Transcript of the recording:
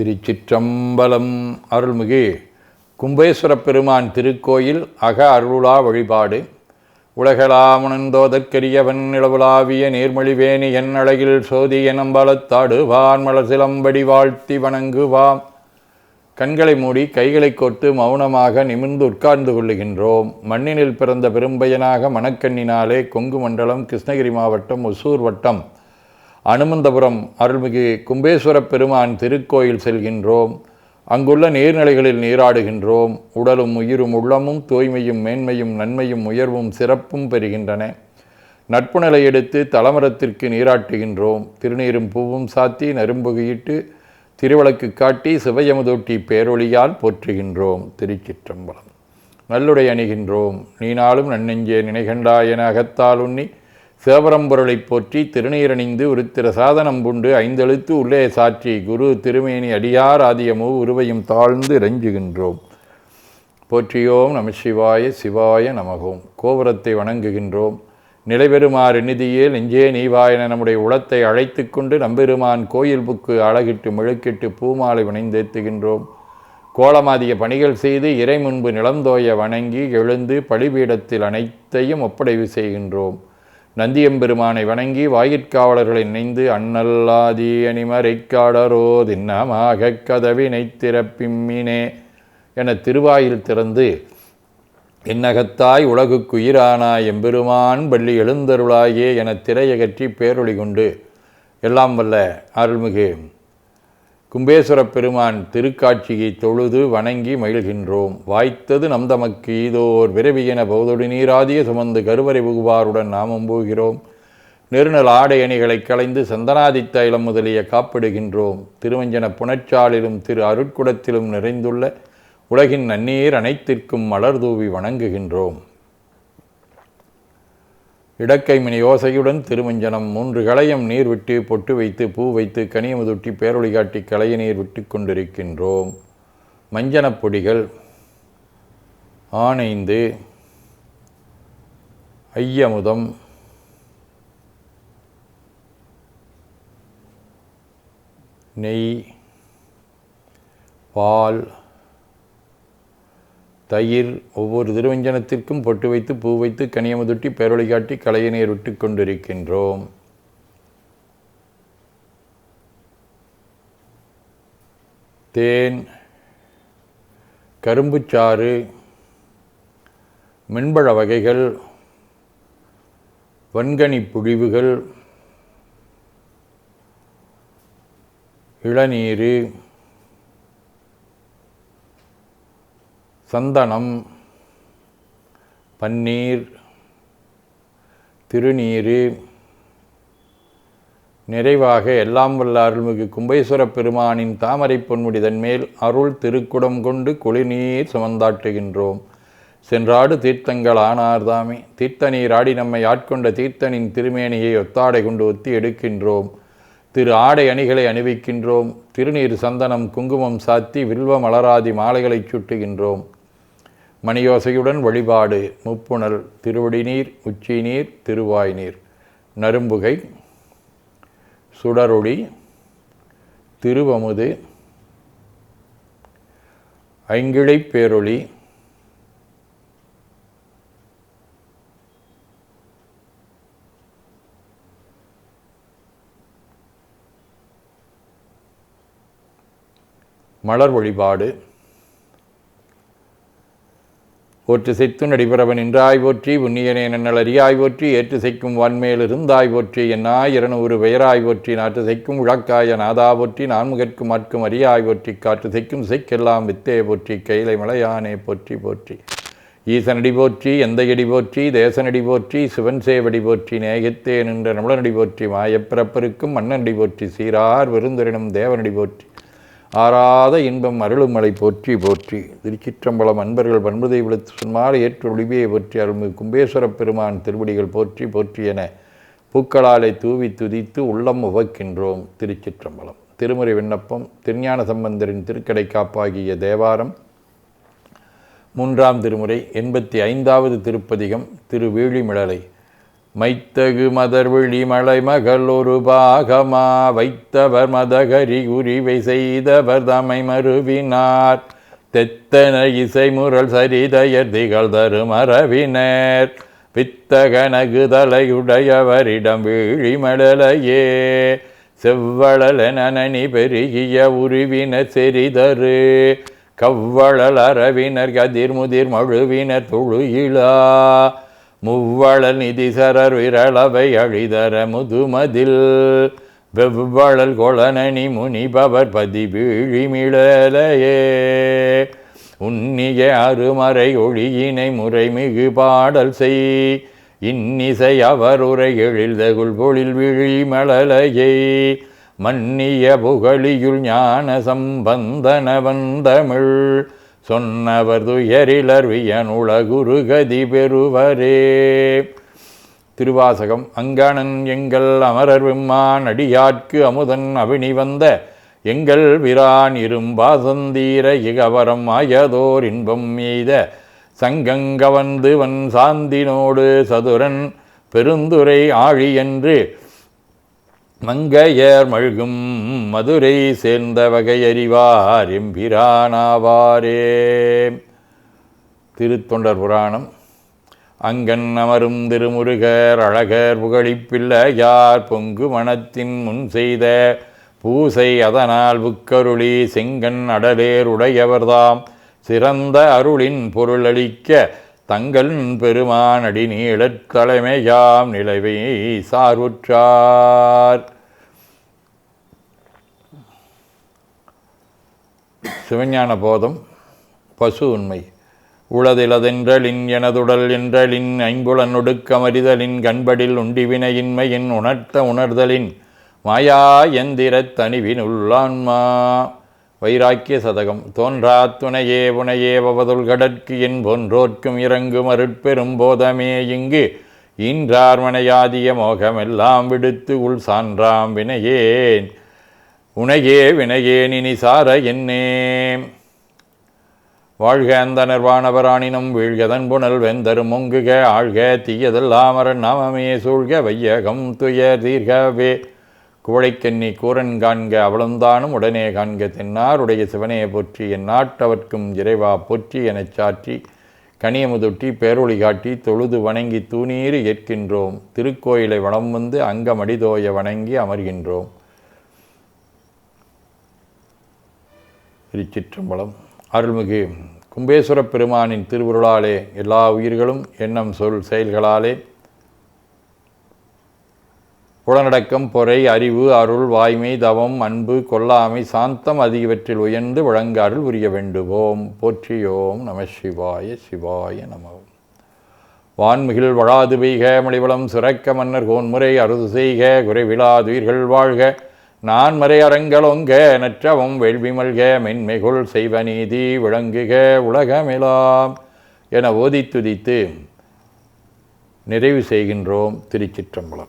திருச்சிற்றம்பலம் அருள்மிகு கும்பேஸ்வர பெருமான் திருக்கோயில் அக அருளா வழிபாடு. உலகளாமணந்தோதற்கரியவன் நிலவுலாவிய நீர்மொழிவேணி என் அழகில் சோதி எனம்பலத்தாடு வான் மலசிலம்படி வாழ்த்தி வணங்குவாம். கண்களை மூடி கைகளை கோர்த்து மௌனமாக நிமிர்ந்து உட்கார்ந்து கொள்ளுகின்றோம். மண்ணினில் பிறந்த பெரும்பயனாக மணக்கண்ணினாலே கொங்கு மண்டலம் கிருஷ்ணகிரி மாவட்டம் ஒசூர் வட்டம் அனுமந்தபுரம் அருள்மிகு கும்பேஸ்வர பெருமான் திருக்கோயில் செல்கின்றோம். அங்குள்ள நீர்நிலைகளில் நீராடுகின்றோம். உடலும் உயிரும் உள்ளமும் தூய்மையும் மேன்மையும் நன்மையும் உயர்வும் சிறப்பும் பெறுகின்றன. நட்புணலை எடுத்து தலமரத்திற்கு நீராட்டுகின்றோம். திருநீரும் பூவும் சாத்தி நரும்புகையிட்டு திருவிளக்கு காட்டி சிவயமுதூட்டி பேரொழியால் போற்றுகின்றோம். திருச்சிற்றம்பலம். நல்லுடை அணிகின்றோம். நீனாலும் நன்னெஞ்சே நினைகண்டா என அகத்தால் உண்ணி சிவபரம்பொருளை போற்றி திருநீரணிந்து உருத்திர சாதனம் புண்டு ஐந்தெழுத்து உள்ளே சாற்றி குரு திருமேனி அடியார் ஆதியமோ உருவையும் தாழ்ந்து ரஞ்சுகின்றோம். போற்றியோம் நம சிவாய சிவாய நமகோம். கோபுரத்தை வணங்குகின்றோம். நிலைபெறுமாறு நிதியே நெஞ்சே நீவாயன நம்முடைய உளத்தை அழைத்து கொண்டு நம்பெருமான் கோயில் புக்கு அழகிட்டு முழுக்கிட்டு பூமாலை வினைந்தேத்துகின்றோம் கோலமாதிய பணிகள் செய்து இறை முன்பு நிலந்தோய வணங்கி எழுந்து பழிபீடத்தில் அனைத்தையும் ஒப்படைவு செய்கின்றோம். நந்தியம்பெருமானை வணங்கி வாயிற்காவலர்களை நினைந்து அண்ணல்லாதி அணிமறைக்காடரோ தின்னமாக கதவினை திறப்பிம்மினே என திருவாயில் திறந்து என்னகத்தாய் உலகுக்குயிரானாய் எம்பெருமான் பள்ளி எழுந்தருளாயே என திரையகற்றி பேரொளி கொண்டு எல்லாம் வல்ல அருள்மிகு கும்பேஸ்வர பெருமான் திருக்காட்சியை தொழுது வணங்கி மகிழ்கின்றோம். வாய்த்தது நம் தமக்கு இதோர் விரவியன பௌதொடி நீராதிய சுமந்து கருவறை புகுவாருடன் நாமும் போகிறோம். நெருநல் ஆடை அணிகளை களைந்து சந்தனாதி தைலம் முதலிய காப்பிடுகின்றோம். திருவஞ்சன புனச்சாலிலும் திரு அருட்குடத்திலும் நிறைந்துள்ள உலகின் நன்னீர் அனைத்திற்கும் மலர் தூவி வணங்குகின்றோம். இடக்கைமினி யோசையுடன் திருமஞ்சனம் மூன்று களையம் நீர் விட்டு பொட்டு வைத்து பூ வைத்து கனியமுதுட்டி பேரொளி காட்டி களைய நீர் விட்டு கொண்டிருக்கின்றோம். மஞ்சனப் பொடிகள் ஆனைந்து ஐயமுதம் நெய் பால் தயிர் ஒவ்வொரு திருவஞ்சனத்திற்கும் பொட்டு வைத்து பூ வைத்து கனியமுதுட்டி பேரொழி காட்டி களைய விட்டு கொண்டிருக்கின்றோம். தேன் கரும்புச்சாறு மின்பழ வகைகள் வன்கனி புழிவுகள் இளநீர் சந்தனம் பன்னீர் திருநீர் நிறைவாக எல்லாம் வல்ல அருள்மிகு கும்பேஸ்வர பெருமானின் தாமரை பொன்முடிதன் மேல் அருள் திருக்குடம் கொண்டு குளிர்நீர் சுமந்தாட்டுகின்றோம் சென்றாடு தீர்த்தங்கள் ஆனார்தாமே தீர்த்த நீர் ஆடி நம்மை ஆட்கொண்ட தீர்த்தனின் திருமேனியை ஒத்தாடை கொண்டு ஒத்தி எடுக்கின்றோம். திரு ஆடை அணிகளை அணிவிக்கின்றோம். திருநீர் சந்தனம் குங்குமம் சாத்தி வில்வ மலராதி மாலைகளை சுட்டுகின்றோம். மணியோசையுடன் வழிபாடு முப்புணர் திருவடி நீர் உச்சி நீர் திருவாய் நீர் நரும்புகை சுடரொளி திருவமுது ஐங்கிழை பேரொளி மலர் வழிபாடு போற்று செய்த்து நடிபரவன் இன்றாய் போற்றி உன்னியனே நன்னல் அறியாய் போற்றி ஏற்று செய்க்கும் வான்மேல் இருந்தாய் போற்றி என்னாய் இருநூறு பெயராய் போற்றி நாட்டு செய்க்கும் உழக்காய நாதா போற்றி நான்முகற்கும் மாட்கும் அறியாய் போற்றி காற்று செய்க்கும் செய்க்கெல்லாம் வித்தே போற்றி கைலை மலையானே போற்றி போற்றி. ஈசனடி போற்றி எந்தையடி போற்றி தேசனடி போற்றி சிவன் சேவடி போற்றி நேயத்தே நின்ற நமுடனடி போற்றி மாயப்பிறப்பருக்கும் மன்னனடி போற்றி சீரார் விருந்தரினும் தேவனடி போற்றி. ஆறாத இன்பம் அருளுமலை போற்றி போற்றி. திருச்சிற்றம்பலம் அன்பர்கள் பண்புதை விழுத்து சொன்மாறு ஏற்று ஒளிவியை போற்றி அருள்மிகு கும்பேஸ்வர பெருமான் திருவடிகள் போற்றி போற்றி என பூக்களாலை தூவி துதித்து உள்ளம் உவக்கின்றோம் திருச்சிற்றம்பலம். திருமுறை விண்ணப்பம் திருஞான சம்பந்தரின் திருக்கடை காப்பாகிய தேவாரம். மூன்றாம் திருமுறை எண்பத்தி ஐந்தாவது திருப்பதிகம் திருவீழிமிழலை மைத்தகு மதர்விழி மலை மகள் ஒரு பாகமா வைத்தவர் மதகரி உரிவை செய்தவர் தமை மறுவினார் தெத்தன இசைமுரல் சரிதயர் திகழ் தருமரவினர் வித்தகனகு தலையுடையவரிடம் வீழிமடலையே செவ்வளலனி பெருகிய உருவினர் செறிதரு. கவ்வளல் அரவினர் கதிர் முதிர் மழுவினர் தொழுகிழா முவ்வள நிதி நிதிசரர் விரளவை அழிதர முதுமதில். வெவ்வளல் கொளனி முனிபவர் பதி வீழிமிழலையே உன்னிய அருமறை ஒளியினை முறைமிகு பாடல் செய். இன்னிசை அவர் உரை எழில்தகுள் பொழில் விழிமழலையை மன்னிய புகழியுள் ஞான சம்பந்தன வந்தமிழ். சொன்னவர் துயரிலர் வியனுலகுரு கதி பெறுவரே திருவாசகம் அங்கானன் எங்கள் அமரர் விம்மான் அடியாட்கு அமுதன் அபினி வந்த எங்கள் விரான் இரும்பாசந்தீர இகவரம் ஆயதோர் இன்பம் எய்த சங்கங்கவந்து வன் சாந்தினோடு சதுரன் பெருந்துரை ஆழி என்று மங்கையர் மழ்கும் மதுரை சேர்ந்த வகையறிவார் எம்பிரானாவாரே. திருத்தொண்டர் புராணம். அங்கன் அமரும் திருமுருகர் அழகர் புகழிப்பிள்ளையார் பொங்கு மனத்தின் முன் செய்த பூசை அதனால் புக்கருளி செங்கன் அடலேர் உடையவர்தாம். சிறந்த அருளின் பொருளளிக்க தங்கள் பெருமானடி அடி யாம் நிலவை சார்வுற்றார். சிவஞான போதம் பசு உண்மை. உளதிலதென்றலின் எனதுடல் என்றலின் ஐம்புலன் ஒடுக்கமறிதலின் கண்படில் உண்டிவினையின்மையின் உணர்த்த உணர்தலின் மாயா எந்திரத் தனிவின் உள்ளான்மா வைராக்கிய சதகம். தோன்றா துணையே புனையே பவதுல் கடற்கு இன்போன்றோர்க்கும் இறங்கும் அருட்பெரும் போதமே இங்கு. ஈன்றார்மனையாதிய மோகமெல்லாம் விடுத்து உள் சான்றாம் வினையேன். உனையே வினையேன் இனி சார என்னே வாழ்க அந்த நிர்வாணவராணினம் வீழ்கதன் புனல் வெந்தரும் ஒங்குக ஆழ்க தீயதெல்லாமரன் நாமமே சூழ்க வையகம் துயர் தீர்கவே. குவளைக்கண்ணி கூரன் காண்க அவளுந்தானும் உடனே காண்க தென்னாருடைய சிவனையை போற்றி என் நாட்டவர்க்கும் இறைவா போற்றி எனச் சாற்றி கனியமுதொட்டி பேரொளி காட்டி தொழுது வணங்கி தூணீறு ஏற்கின்றோம். திருக்கோயிலை வளம் வந்து அங்கமடிதோய வணங்கி அமர்கின்றோம். திருச்சிற்றம்பலம். அருள்மிகு கும்பேஸ்வரப் பெருமானின் திருவுருளாலே எல்லா உயிர்களும் எண்ணம் சொல் செயல்களாலே புலனடக்கம் பொறை அறிவு அருள் வாய்மை தவம் அன்பு கொல்லாமை சாந்தம் அதிகவற்றில் உயர்ந்து வழங்க உரிய வேண்டுவோம். போற்றியோம் நம சிவாய சிவாய நமவும் வான்மிகில் வழாது பெய்க மலிவளம் சுரக்க மன்னர் கோன்முறை அறுது செய்க குறைவிழாதுயிர்கள் வாழ்க. நான் மறை அரங்கலொங்க நற்றவம் வேள்வி மல்க மென்மைகுள் செய்வ நீதி விளங்குக உலகமெலாம் என ஓதி துதித்து நிறைவு செய்கின்றோம் திருச்சிற்றம்பலம்.